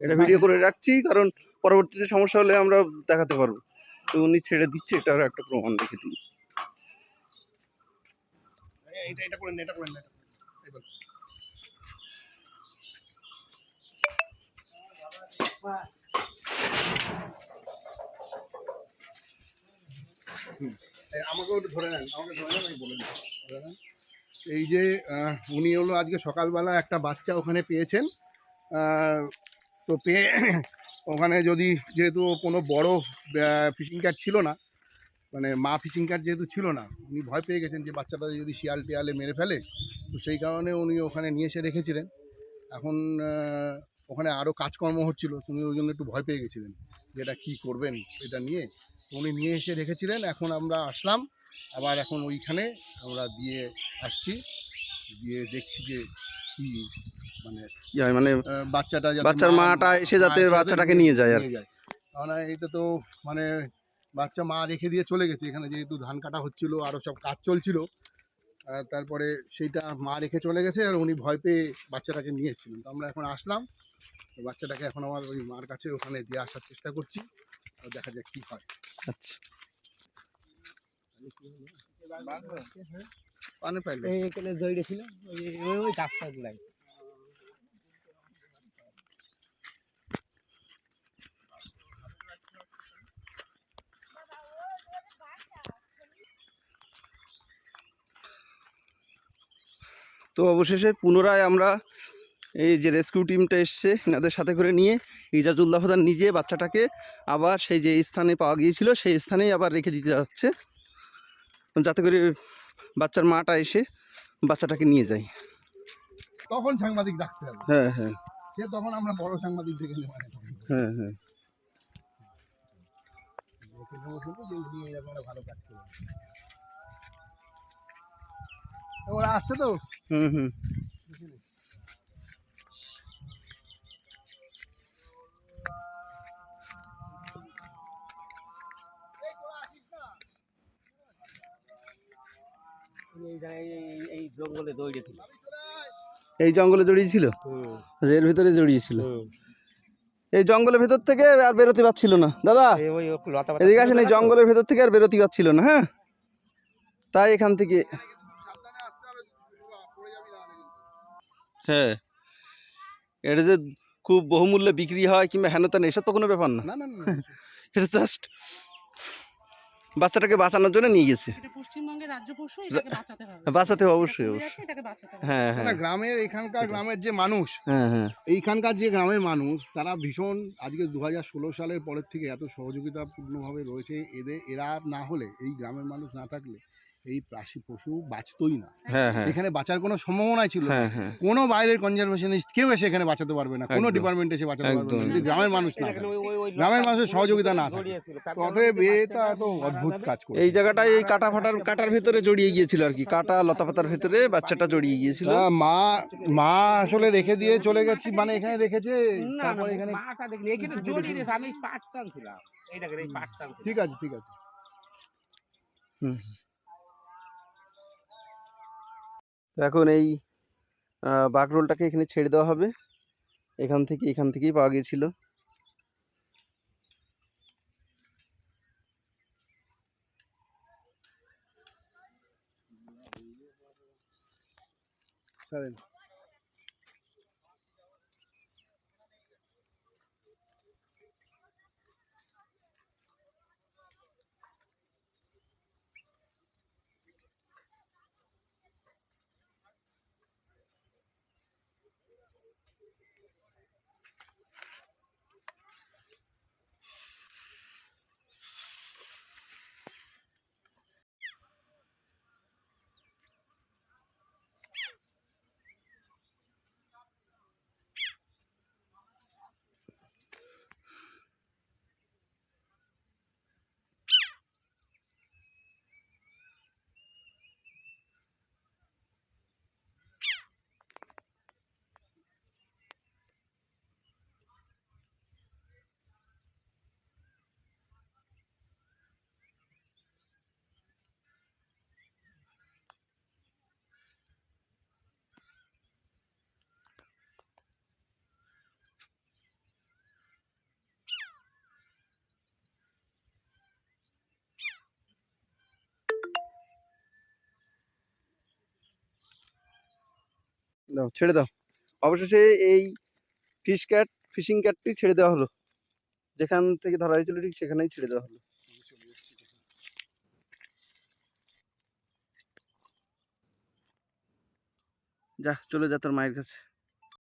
এটা ভিডিও করে রাখছি কারণ পরবর্তীতে সমস্যা হলে আমরা দেখাতে পারব তো উনি ছেড়ে দিচ্ছে এটার একটা প্রমাণ রেখে দিই। এই বল। হুম। এই আমাকেও একটু ধরে নেন আমাকে ধরে নেন আমি বলে ধরে নেন। এই যে উনি হলো আজকে সকালবেলা একটা বাচ্চা ওখানে পেয়েছেন তো পেয়ে ওখানে যদি যেহেতু কোনো বড় ফিশিং ক্যাট ছিল না মানে মা ফিশিং ক্যাট যেহেতু ছিল না, উনি ভয় পেয়ে গেছেন যে বাচ্চাটা যদি শিয়াল টিয়ালে মেরে ফেলে, তো সেই কারণে উনি ওখানে নিয়ে এসে রেখেছিলেন। এখন ওখানে আরও কাজকর্ম হচ্ছিল উনি ওই জন্য একটু ভয় পেয়ে গেছিলেন যে এটা কী করবেন এটা নিয়ে। উনি নিয়ে এসে রেখেছিলেন, এখন আমরা আসলাম, আবার এখন ওইখানে আমরা দিয়ে আসছি, দিয়ে দেখছি যে মানে মানে বাচ্চাটা বাচ্চার মাটা এসে যাতে বাচ্চাটাকে নিয়ে যায় আর কারণ এটা তো মানে বাচ্চা মা রেখে দিয়ে চলে গেছে। এখানে যেহেতু ধান কাটা হচ্ছিল আরও সব কাজ চলছিল তারপরে সেইটা মা রেখে চলে গেছে আর উনি ভয় পেয়ে বাচ্চাটাকে নিয়ে এসেছিলেন। তো আমরা এখন আসলাম। তো বাচ্চাটাকে এখন আমার ওই মার কাছে ওখানে দিয়ে আসার চেষ্টা করছি। আর দেখা যাক কী হয়। আচ্ছা। পানে পাইলে। এখানে জড়িয়ে ছিল ওই ওই- ওই গাছটা গুলাই তো অবশেষে পুনরায় আমরা এই যে রেস্কিউ টিমটা এসছে এনাদের সাথে করে নিয়ে ইজাজুল্লাহ প্রধান নিজে বাচ্চাটাকে আবার সেই যে স্থানে পাওয়া গিয়েছিল সেই স্থানেই আবার রেখে দিতে যাচ্ছে। যাতে করে বাচ্চার মাটা এসে বাচ্চাটাকে নিয়ে যায়। তখন সাংবাদিক ডাকতে হবে। হ্যাঁ হ্যাঁ। সে তখন আমরা বড় সাংবাদিক দেখে হ্যাঁ হ্যাঁ। ওরা আসছে তো? হুম হুম। এই জঙ্গলে দৌড়ে এই জঙ্গলে জড়িয়েছিল? এর ভিতরে জড়িয়েছিল? এই জঙ্গলের ভেতর থেকে আর বেরোতে পারছিল না দাদা। ওই লতা এদিকে আসেন এই জঙ্গলের ভেতর থেকে আর বেরোতে পারছিল না হ্যাঁ? তাই এখান থেকে হ্যাঁ। এটা যে খুব বহুমূল্যে বিক্রি হয় কিংবা হেন তেন এসব তো কোনো ব্যাপার না। না না না। এটা জাস্ট বাচ্চাটাকে বাঁচানোর জন্য নিয়ে গেছে। পশ্চিমবঙ্গের রাজ্য পশু এটাকে বাঁচাতে হবে। বাঁচাতে অবশ্যই অবশ্যই। এটাকে বাঁচাতে হবে। হ্যাঁ হ্যাঁ। গ্রামের এখানকার গ্রামের যে মানুষ হ্যাঁ হ্যাঁ। এইখানকার যে গ্রামের মানুষ তারা ভীষণ আজকে দু ষোলো সালের পরের থেকে এত সহযোগিতাপূর্ণভাবে রয়েছে। এদের এরা না হলে এই গ্রামের মানুষ না থাকলে এই প্রাসী পশু বাঁচতই না। হ্যাঁ হ্যাঁ। এখানে বাঁচার কোনো সম্ভাবনাই ছিল। হ্যাঁ কোনো বাইরের কনজারভেশনিস্ট কেউ এসে এখানে বাঁচাতে পারবে না। কোনো। ডিপার্টমেন্ট এসে বাঁচাতে পারবে না। যদি গ্রামের মানুষ না। গ্রামের মানুষের সহযোগিতা না থাকে। তো অতএব এটা এত অদ্ভুত কাজ করে এই জায়গাটায় এই কাটা ফাটার কাটার ভেতরে জড়িয়ে গিয়েছিল আর কি। কাটা লতা পাতার ভেতরে বাচ্চাটা জড়িয়ে গিয়েছিল। হ্যাঁ, মা মা আসলে রেখে দিয়ে চলে গেছি। মানে এখানে রেখেছে। তারপরে এখানে এখানে জড়িয়ে আমি পাট টানছিলাম এই দেখেন এই পাট ঠিক আছে ঠিক আছে। হুম। এখন এই বাগরোলটাকে এখানে ছেড়ে দেওয়া হবে। এখান থেকে এখান থেকেই পাওয়া গিয়েছিল। ছাড়েন দাও, ছেড়ে দাও। অবশেষে এই ফিশ ক্যাট ফিশিং ক্যাটটি ছেড়ে দেওয়া হলো। যেখান থেকে ধরা হয়েছিল ঠিক সেখানেই ছেড়ে দেওয়া হলো। যা, চলে যা তোর মায়ের কাছে।